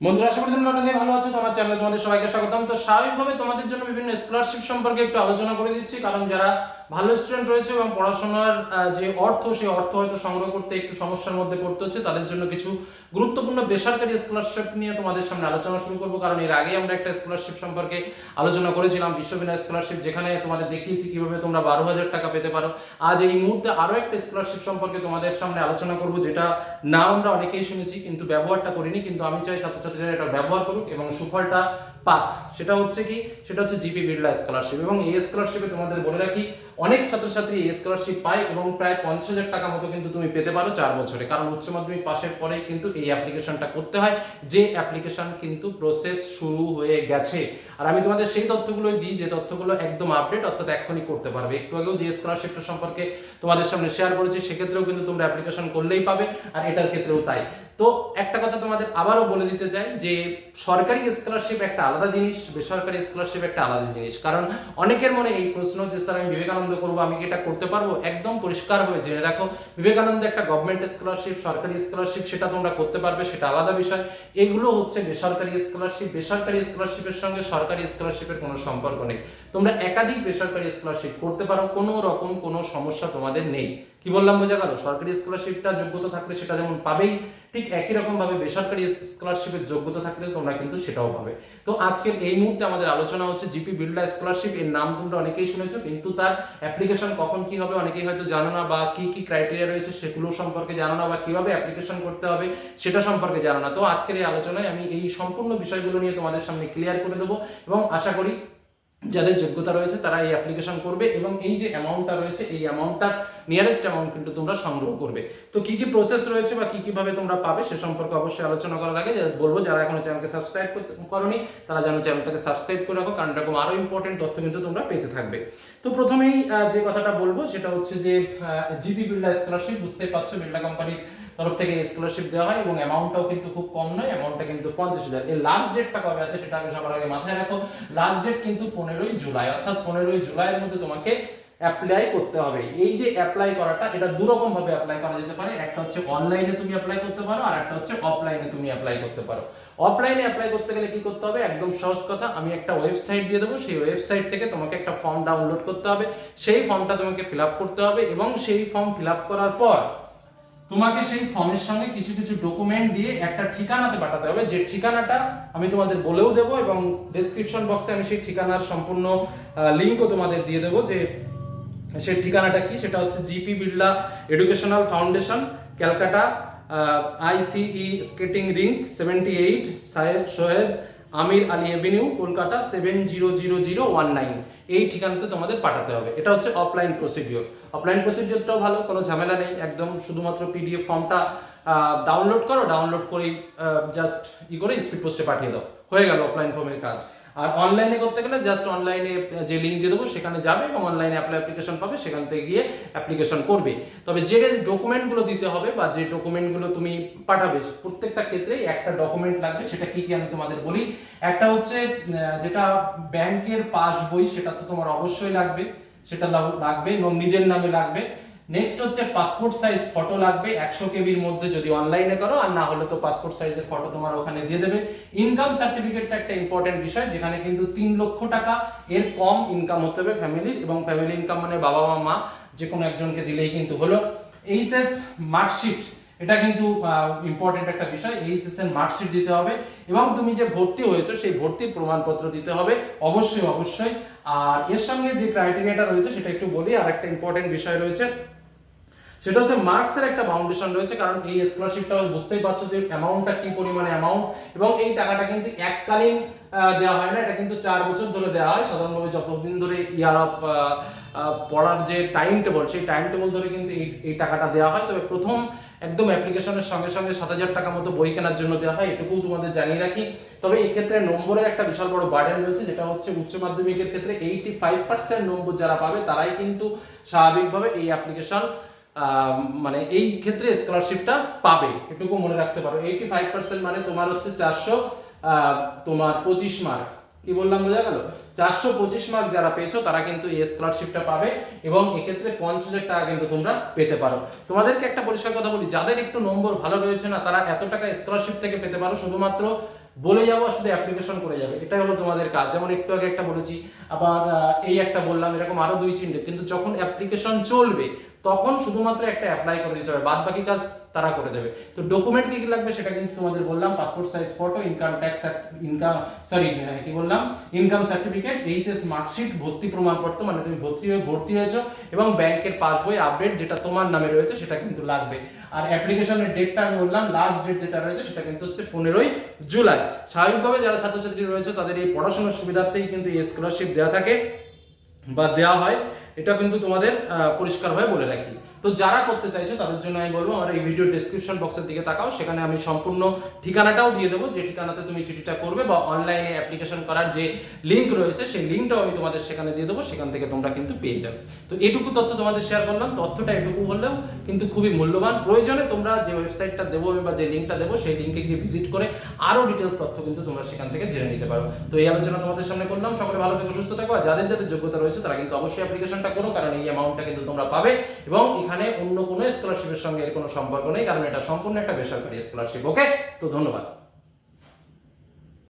বন্ধুরা, আশা করি তোমরা অনেকেই ভালো আছো। তোমার চ্যানেলে তোমাদের সবাইকে স্বাগতম। তো স্বাভাবিকভাবে তোমাদের জন্য বিভিন্ন স্কলারশিপ সম্পর্কে একটু আলোচনা করে দিচ্ছি। কারণ যারা ভালো স্টুডেন্ট রয়েছে এবং পড়াশোনার যে অর্থ, সেই অর্থ হয়তো সংগ্রহ করতে একটু সমস্যার মধ্যে পড়তে হচ্ছে। তাদের জন্য কিছু গুরুত্বপূর্ণ বেসরকারি স্কলারশিপ নিয়ে তোমাদের সামনে আলোচনা শুরু করব। কারণ এর আগে আমরা একটা স্কলারশিপ সম্পর্কে আলোচনা করেছিলাম, বিশ্ববিদ্যালয় স্কলারশিপ যেখানে তোমাদের দেখিয়েছি কীভাবে তোমরা বারো হাজার টাকা পেতে পারো। আজ এই মুহূর্তে আরও একটা স্কলারশিপ সম্পর্কে তোমাদের সামনে আলোচনা করব, যেটা নাম আমরা অনেকেই শুনেছি, কিন্তু ব্যবহারটা করিনি, কিন্তু আমি চাই ছাত্রছাত্রীরা এটা ব্যবহার করুক এবং সুফলটা পাক। সেটা হচ্ছে কি? সেটা হচ্ছে জিপি বিড়লা স্কলারশিপ এবং এই স্কলারশিপে তোমাদের বলে রাখি, অনেক ছাত্রছাত্রী এই স্কলারশিপ পায় এবং প্রায় পঞ্চাশ হাজার টাকা মতো কিন্তু তুমি পেতে পারো চার বছরে। কারণ উচ্চ মাধ্যমিক পাশের পরে কিন্তু এই অ্যাপ্লিকেশনটা করতে হয়, যে অ্যাপ্লিকেশন কিন্তু প্রসেস শুরু হয়ে গেছে। আর আমি তোমাদের সেই তথ্যগুলোই দিই, যে তথ্যগুলো একদম আপডেট অর্থাৎ এখনই করতে পারবে। একটু আগেও যে স্কলারশিপটা সম্পর্কে তোমাদের সামনে শেয়ার করেছি, সেক্ষেত্রেও কিন্তু তোমরা অ্যাপ্লিকেশন করলেই পাবে, আর এটার ক্ষেত্রেও তাই। তো একটা কথা তোমাদের আবারও বলে দিতে চাই যে সরকারি স্কলারশিপ একটা আলাদা জিনিস, বেসরকারি স্কলারশিপ একটা আলাদা জিনিস। কারণ অনেকের মনে এই প্রশ্ন যে, স্যার, আমি বিবেকানন্দ করব, আমি কি এটা করতে পারব? একদম পরিষ্কার হয়ে জেনে রাখো। বিবেকানন্দ একটা গভর্নমেন্ট স্কলারশিপ সরকারি স্কলারশিপ সেটা তোমরা করতে পারবে, সেটা আলাদা বিষয়। এগুলো হচ্ছে বেসরকারি স্কলারশিপ বেসরকারি স্কলারশিপের সঙ্গে সরকারি স্কলারশিপের কোনো সম্পর্ক নেই। তোমরা একাধিক বেসরকারি স্কলারশিপ করতে পারো, কোনো রকম কোনো সমস্যা তোমাদের নেই। কি বললাম বোঝা গেল? সরকারি স্কলারশিপটা যোগ্যতা থাকলে সেটা যেমন পাবেই, ঠিক একই রকম ভাবে বেসরকারি স্কলারশিপের যোগ্যতা থাকলে তোমরা কিন্তু সেটাও পাবে। তো আজকের এই মুহূর্তে আমাদের আলোচনা হচ্ছে জিপি বিড়লা স্কলারশিপ এর নাম তোমরা অনেকেই শুনেছো, কিন্তু তার অ্যাপ্লিকেশন কখন কি হবে অনেকেই হয়তো জানো না, বা কি কি ক্রাইটেরিয়া রয়েছে সেগুলো সম্পর্কে জানো না, বা কীভাবে অ্যাপ্লিকেশন করতে হবে সেটা সম্পর্কে জানো না। তো আজকের এই আলোচনায় আমি এই সম্পূর্ণ বিষয়গুলো নিয়ে তোমাদের সামনে ক্লিয়ার করে দেবো এবং আশা করি যাদের যোগ্যতা রয়েছে তারা এই অ্যাপ্লিকেশন করবে এবং এই যে অ্যামাউন্টটা রয়েছে, এই অ্যামাউন্টটার নিয়ারেস্ট অ্যামাউন্ট কিন্তু তোমরা সংগ্রহ করবে। তো কি কি প্রসেস রয়েছে বা কি কীভাবে তোমরা পাবে সে সম্পর্কে অবশ্যই আলোচনা করার আগে বলব, যারা এখনও চ্যানেলকে সাবস্ক্রাইব করনি, তারা যেন চ্যানেলটাকে সাবস্ক্রাইব করে রাখো, কারণ এরকম আরও ইম্পর্টেন্ট তথ্য কিন্তু তোমরা পেতে থাকবে। তো প্রথমেই যে কথাটা বলব সেটা হচ্ছে যে জিপি বিড়লা স্কলারশিপ বুঝতেই পারছ বিড়লা কোম্পানির তরফ থেকে স্কলারশিপ দেওয়া হয় এবং অ্যামাউন্টটাও কিন্তু খুব কম নয় অ্যামাউন্টটা কিন্তু পঞ্চাশ হাজার। এর লাস্ট ডেটটা কবে আছে সেটা আগে সবার আগে মাথায় রাখো। লাস্ট ডেট কিন্তু পনেরোই জুলাই, অর্থাৎ পনেরোই জুলাইয়ের মধ্যে তোমাকে অ্যাপ্লাই করতে হবে। এই যে অ্যাপ্লাই করাটা, এটা দু রকম ভাবে অ্যাপ্লাই করা যেতে পারে। একটা হচ্ছে অনলাইনে তুমি অ্যাপ্লাই করতে পারো, আর একটা হচ্ছে অফলাইনে তুমি অ্যাপ্লাই করতে পারো। অফলাইনে অ্যাপ্লাই করতে গেলে কি করতে হবে? একদম সহজ কথা, আমি একটা ওয়েবসাইট দিয়ে দেবো। সেই ওয়েবসাইট থেকে তোমাকে একটা ফর্ম ডাউনলোড করতে হবে। সেই ফর্মটা তোমাকে ফিল করতে হবে এবং সেই ফর্ম ফিল করার পর তোমাকে সেই ফর্মের সঙ্গে কিছু কিছু ডকুমেন্ট দিয়ে একটা ঠিকানাতে পাঠাতে হবে। যে ঠিকানাটা আমি তোমাদের বলেও দেবো এবং ডেসক্রিপশন বক্সে আমি সেই ঠিকানার সম্পূর্ণ লিঙ্কও তোমাদের দিয়ে দেবো যে সেই ঠিকানাটা কি। সেটা হচ্ছে GP Birla educational foundation Calcutta ice skating rink seventy eight Saheb Shaheed Amir Ali avenue Kolkata seven zero zero zero one nine এই ঠিকানাতে তোমাদের পাঠাতে হবে। এটা হচ্ছে অফলাইন প্রসিডিওর অফলাইন প্রসিডিওরটাও ভালো, কোনো ঝামেলা নেই। একদম শুধুমাত্র পিডিএফ ফর্মটা ডাউনলোড করো ডাউনলোড করেই জাস্ট ই করে স্পিড পোস্টে পাঠিয়ে দাও। হয়ে গেল অফলাইন ফর্মের কাজ। আর অনলাইনে করতে গেলে জাস্ট অনলাইনে যে লিঙ্ক দিয়ে দেবো, সেখানে যাবে এবং অনলাইনে অ্যাপ্লাই অ্যাপ্লিকেশন পাবে, সেখান থেকে গিয়ে অ্যাপ্লিকেশন করবে। তবে যে ডকুমেন্টগুলো দিতে হবে বা যে ডকুমেন্টগুলো তুমি পাঠাবে, প্রত্যেকটা ক্ষেত্রেই একটা ডকুমেন্ট লাগবে, সেটা কি কি আমি তোমাদের বলি। একটা হচ্ছে যেটা ব্যাংকের পাস বই, সেটা তো তোমার অবশ্যই লাগবে। সেটা লাগবে এবং নিজের নামে লাগবে। নেক্সট হচ্ছে পাসপোর্ট সাইজ ফটো লাগবে, একশো কেবির মধ্যে যদি অনলাইনে করো, আর না হলে তো পাসপোর্ট সাইজের ফটো তোমার ওখানে দিয়ে দেবে। ইনকাম সার্টিফিকেটটা একটা ইম্পর্টেন্ট বিষয়, যেখানে কিন্তু তিন লক্ষ টাকা এর কম ইনকাম হতে হবে ফ্যামিলির এবং ফ্যামিলি ইনকাম মানে বাবা মা মা যে কোনো একজনকে দিলেই কিন্তু হলো। এইচএস মার্কশিট এটা কিন্তু ইম্পর্টেন্ট একটা বিষয়। এইচএস এর মার্কশিট দিতে হবে, এবং তুমি যে ভর্তি হয়েছো, সেই ভর্তির প্রমাণপত্র দিতে হবে। অবশ্যই অবশ্যই। আর এর সঙ্গে যে ক্রাইটেরিয়াটা রয়েছে সেটা একটু বলি আর একটা ইম্পর্টেন্ট বিষয় রয়েছে। সেটা হচ্ছে মার্কসের একটা ফাউন্ডেশন রয়েছে, কারণ এই স্কলারশিপটা বুঝতেই পারছ যে অ্যামাউন্টটা কি পরিমাণে অ্যামাউন্ট এবং এই টাকাটা কিন্তু এককালীন দেওয়া হয় না, এটা কিন্তু চার বছর ধরে দেওয়া হয়। সাধারণভাবে যতদিন ধরে ইয়ার অফ পড়ার যে টাইম টেবল সেই টাইম টেবল ধরে কিন্তু এই এই টাকাটা দেওয়া হয়। তবে প্রথম একদম অ্যাপ্লিকেশনের সঙ্গে সঙ্গে সাত হাজার টাকা মতো বই কেনার জন্য দেওয়া হয় এটুকু তোমাদের জানিয়ে রাখি। তবে এই ক্ষেত্রে নম্বরের একটা বিশাল বড় বার্ডেন রয়েছে, যেটা হচ্ছে উচ্চ মাধ্যমিকের ক্ষেত্রে এইটি ফাইভ পার্সেন্ট নম্বর যারা পাবে, তারাই কিন্তু স্বাভাবিকভাবে এই অ্যাপ্লিকেশন মানে এই ক্ষেত্রে স্কলারশিপটা পাবে। এটুকু মনে রাখতে পারো এইটি ফাইভ পার্সেন্ট মানে তোমার হচ্ছে চারশো তোমার পঁচিশ মার্ক কি বললাম, বোঝা গেল? চারশো পঁচিশ মার্ক যারা পেয়েছ, তারা কিন্তু এই স্কলারশিপটা পাবে এবং এক্ষেত্রে পঞ্চাশ হাজার টাকা কিন্তু তোমরা পেতে পারো। তোমাদেরকে একটা পরিষ্কার কথা বলি, যাদের একটু নম্বর ভালো রয়েছে না, তারা এত টাকা স্কলারশিপ থেকে পেতে পারো, শুধুমাত্র বলে যাব শুধু অ্যাপ্লিকেশন করে যাবে। এটাই হলো তোমাদের কাজ। যেমন একটু আগে একটা বলেছি, আবার এই একটা বললাম, এরকম আরও দুই তিনটে, কিন্তু যখন অ্যাপ্লিকেশন চলবে তখন শুধুমাত্র একটা অ্যাপ্লাই করে দিতে হবে বাদ বাকি কাজ তারা করে দেবে। তো ডকুমেন্ট কি কি লাগবে সেটা কিন্তু তোমাদের বললাম passport size photo income tax income sorry কি বললাম? ইনকাম সার্টিফিকেট এইচএস মার্কশিট ভর্তি প্রমাণপত্র মানে তুমি ভর্তি হয়ে ভর্তি হয়েছো এবং ব্যাংকের পাসবই আপডেট যেটা তোমার নামে রয়েছে সেটা কিন্তু লাগবে। আর অ্যাপ্লিকেশনের ডেটটা আমি বললাম লাস্ট ডেট যেটা রয়েছে সেটা কিন্তু হচ্ছে পনেরোই জুলাই। স্বাভাবিকভাবে যারা ছাত্রছাত্রী রয়েছে তাদের এই পড়াশোনার সুবিধার্থেই কিন্তু এই স্কলারশিপ দেওয়া থাকে বা দেওয়া হয়। এটা কিন্তু তোমাদের পরিষ্কারভাবে বলে রাখি। তো যারা করতে চাইছো, তাদের জন্য আমি বলব, আমার এই ভিডিও ডেসক্রিপশন বক্সের দিকে তাকাও, সেখানে আমি সম্পূর্ণ ঠিকানাটাও দিয়ে দেবো, যে ঠিকানাতে তুমি চিঠিটা করবে বা অনলাইনে অ্যাপ্লিকেশন করার যে লিঙ্ক রয়েছে, সেই লিঙ্কটাও আমি তোমাদের সেখানে দিয়ে দেবো, সেখান থেকে তোমরা কিন্তু পেয়ে যাবে। তো এটুকু তথ্য তোমাদের শেয়ার করলাম, তথ্যটা এটুকু হলেও কিন্তু খুবই মূল্যবান। প্রয়োজনে তোমরা যে ওয়েবসাইটটা দেবো বা যে লিঙ্কটা দেবো, সেই লিঙ্কে গিয়ে ভিজিট করে আরও ডিটেলস তথ্য কিন্তু তোমরা সেখান থেকে জেনে নিতে পারো। তো এই আলোচনা তোমাদের সামনে করলাম, সকলে ভালো থেকো, সুস্থ থাকো, আর যাদের যাদের যোগ্যতা রয়েছে, তারা কিন্তু অবশ্যই অ্যাপ্লিকেশনটা করো, কারণ এই অ্যামাউন্টটা কিন্তু তোমরা পাবে এবং এখানে অন্য কোনো স্কলারশিপের সঙ্গে এর কোনো সম্পর্ক নেই, কারণ এটা সম্পূর্ণ একটা বেসরকারি স্কলারশিপ ওকে তো ধন্যবাদ।